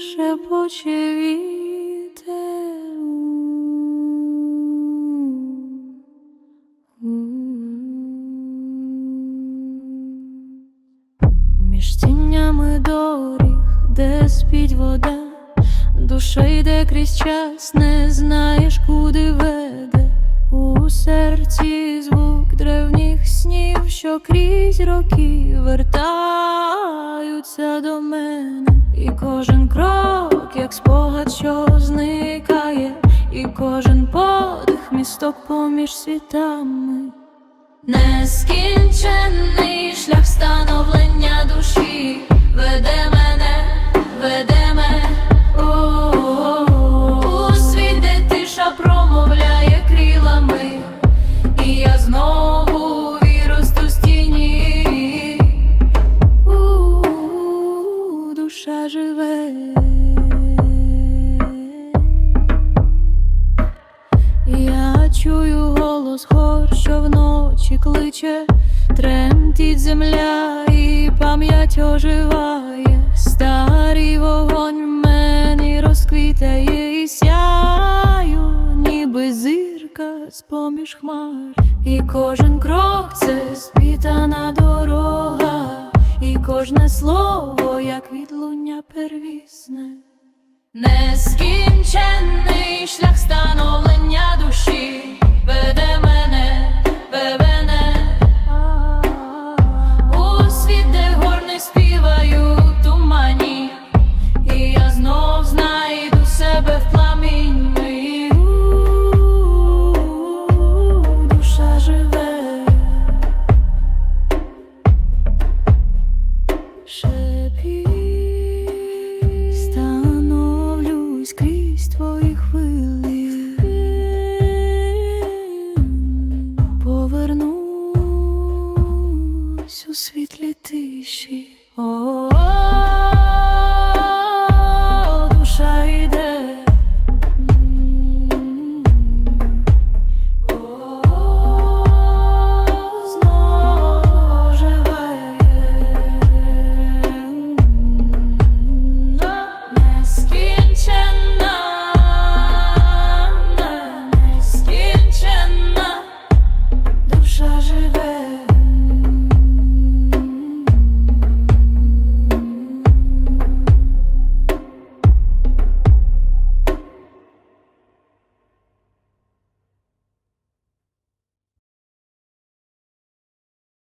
шепоче. Між тінями доріг, де спіть вода, душа йде крізь час, не знаєш, куди веде у серці звук древніх снів, що крізь роки вертаються до мене кожен крок, як спогад, що зникає, і кожен подих місток поміж світами. Нескінчений шлях становлення душа живе. Я чую голос гор, що вночі кличе, тремтить земля і пам'ять оживає, старий вогонь мені розквітає і сяю, ніби зірка з-поміж хмар, і кожен крок це спітана дорога, і кожне слово, як відлуння первісне. Нескінченний шлях шепіт становлюсь крізь твої хвилі, повернусь у світлі тиші. -о -о -о.